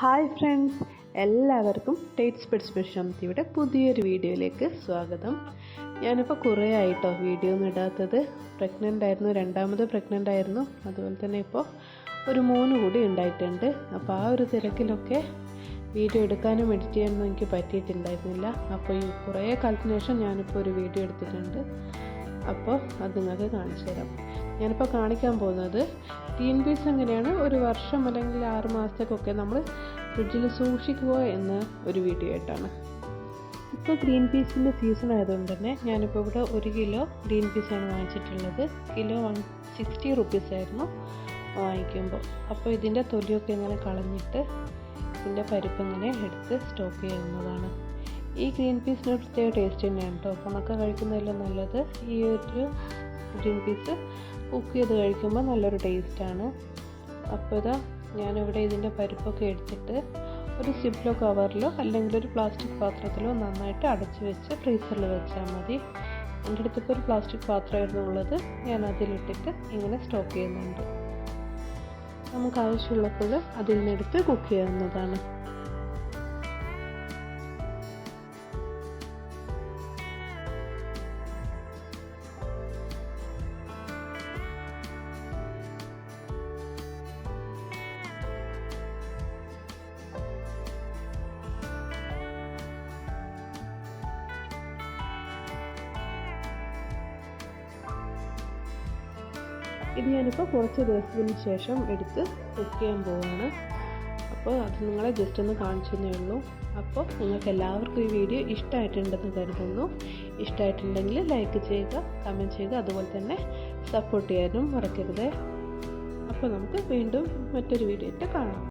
Hi friends എല്ലാവർക്കും ടേറ്റ് സ്പെഡ് സ്പെഷ്യംതിയുടെ പുതിയൊരു വീഡിയോയിലേക്ക് സ്വാഗതം. ഞാനിപ്പോൾ കുറേ ആയിട്ടോ വീഡിയോ ഒന്നും ഇടാത്തത്. പ്രഗ്നന്റ് ആയിരുന്നു രണ്ടാമത് പ്രഗ്നന്റ് ആയിരുന്നു. അതുപോലെ തന്നെ ഇപ്പോൾ ഒരു മൂന്ന് കൂടി ഉണ്ടായിട്ടുണ്ട്. അപ്പോൾ ആ ഒരു തിരക്കിലൊക്കെ വീഡിയോ എടുക്കാനും എഡിറ്റ് ചെയ്യാനൊന്നും എനിക്ക് പറ്റിയിട്ടുണ്ടായിരുന്നില്ല അപ്പോൾ ഈ കുറേ കാലത്തിന് ശേഷം ഞാനിപ്പോൾ ഒരു വീഡിയോ എടുത്തിട്ടുണ്ട്. അപ്പോൾ അത് നിങ്ങൾക്ക് കാണിച്ചു തരാം. ഞാനിപ്പോൾ കാണിക്കാൻ പോകുന്നത് ടീൻ പീസ് എങ്ങനെയാണ് ഒരു വർഷം അല്ലെങ്കിൽ ആറ് മാസത്തേക്കൊക്കെ നമ്മൾ ഫ്രിഡ്ജിൽ സൂക്ഷിക്കുക എന്ന ഒരു വീഡിയോ ആയിട്ടാണ്. ഇപ്പോൾ ഗ്രീൻ പീസിന്റെ സീസൺ ആയതുകൊണ്ട് തന്നെ ഞാനിപ്പോൾ ഇവിടെ ഒരു കിലോ ഗ്രീൻ പീസാണ് വാങ്ങിച്ചിട്ടുള്ളത്. കിലോ വൺ സിക്സ്റ്റി റുപ്പീസ് ആയിരുന്നു വാങ്ങിക്കുമ്പോൾ. അപ്പോൾ ഇതിന്റെ തൊലിയൊക്കെ ഇങ്ങനെ കളഞ്ഞിട്ട് ഇതിന്റെ പരിപ്പ് ഇങ്ങനെ എടുത്ത് സ്റ്റോക്ക് ചെയ്യുന്നതാണ്. ഈ ഗ്രീൻ പീസിന് പ്രത്യേക ടേസ്റ്റ് തന്നെയാണ് കേട്ടോ. ഉണക്ക കഴിക്കുന്നതെല്ലാം നല്ലത് ഈ ഒരു ഗ്രീൻ പീസ് കുക്ക് ചെയ്ത് കഴിക്കുമ്പോൾ നല്ലൊരു ടേസ്റ്റാണ് അപ്പോൾ ഇതാ ഞാനിവിടെ ഇതിന്റെ പരിപ്പൊക്കെ എടുത്തിട്ട് ഒരു സിപ്ലോ കവറിലോ അല്ലെങ്കിൽ ഒരു പ്ലാസ്റ്റിക് പാത്രത്തിലോ നന്നായിട്ട് അടച്ചു വെച്ച് ഫ്രീസറിൽ വെച്ചാൽ മതി. എന്റെ അടുത്തിപ്പോൾ ഒരു പ്ലാസ്റ്റിക് പാത്രമായിരുന്നു ഉള്ളത്. ഞാൻ അതിലിട്ടിട്ട് ഇങ്ങനെ സ്റ്റോക്ക് ചെയ്യുന്നുണ്ട്. നമുക്ക് ആവശ്യമുള്ളപ്പോൾ അതിൽ നിന്നെടുത്ത് കുക്ക് ചെയ്യാവുന്നതാണ്. ഇത് ഞാനിപ്പോൾ കുറച്ച് ദിവസത്തിന് ശേഷം എടുത്ത് കുക്ക് ചെയ്യാൻ പോവുകയാണ് അപ്പോൾ അത് നിങ്ങളെ ജസ്റ്റ് ഒന്ന് കാണിച്ചു തന്നേ ഉള്ളൂ. അപ്പോൾ നിങ്ങൾക്ക് എല്ലാവർക്കും ഈ വീഡിയോ ഇഷ്ടമായിട്ടുണ്ടെന്ന് കരുതുന്നു. ഇഷ്ടമായിട്ടുണ്ടെങ്കിൽ ലൈക്ക് ചെയ്യുക കമന്റ് ചെയ്യുക അതുപോലെ തന്നെ സപ്പോർട്ട് ചെയ്യാനും മറക്കരുത്. അപ്പോൾ നമുക്ക് വീണ്ടും മറ്റൊരു വീഡിയോ ആയിട്ട് കാണാം.